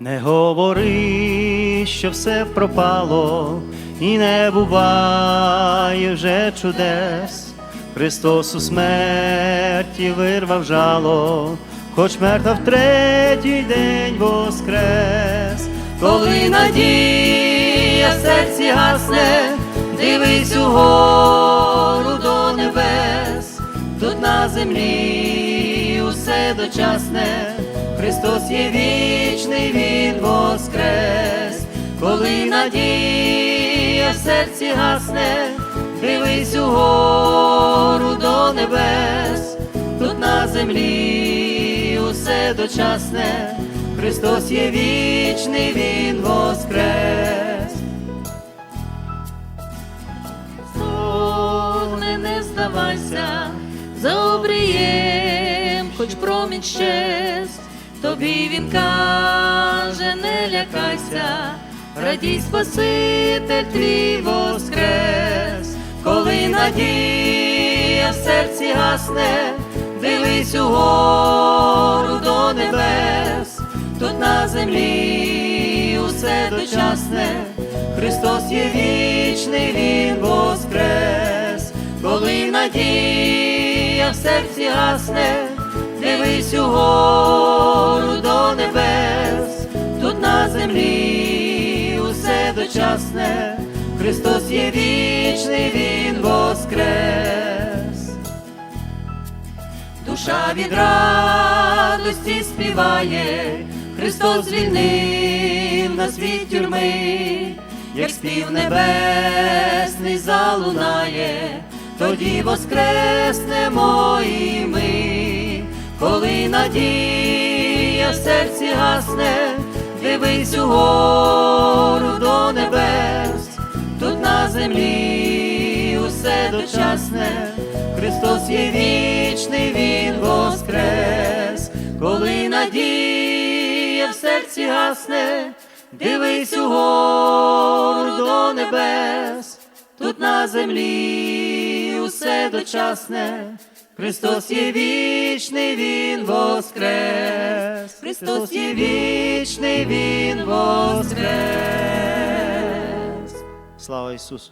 Не говори, що все пропало, і не буває вже чудес. Христос у смерті вирвав жало, хоч мертва в третій день воскрес. Коли надія в серці гасне, дивись угору до небес, тут на землі усе дочасне, Христос є вічний, Він воскрес, коли надія в серці гасне, дивись угору до небес, тут на землі усе дочасне, Христос є вічний, Він воскрес. Стогне, не здавайся, за обрієм, хоч промінь щесть, тобі він каже, не лякайся, радій Спаситель твій воскрес, коли надія в серці гасне, дивись угору до небес, тут на землі усе дочасне, Христос є вічний, Він воскрес, коли надія в серці гасне, дивись угору землі усе дочасне, Христос є вічний, Він воскрес. Душа від радості співає, Христос звільнив нас від тюрми, як спів небесний залунає, тоді воскреснемо і ми, коли надія в серці гасне, дивись угору землі усе дочасне, Христос є вічний, Він воскрес, коли надія в серці гасне, дивись угору до небес, тут на землі усе дочасне, Христос є вічний, Він воскрес, Христос є вічний, Він воскрес. Слава Ісусу!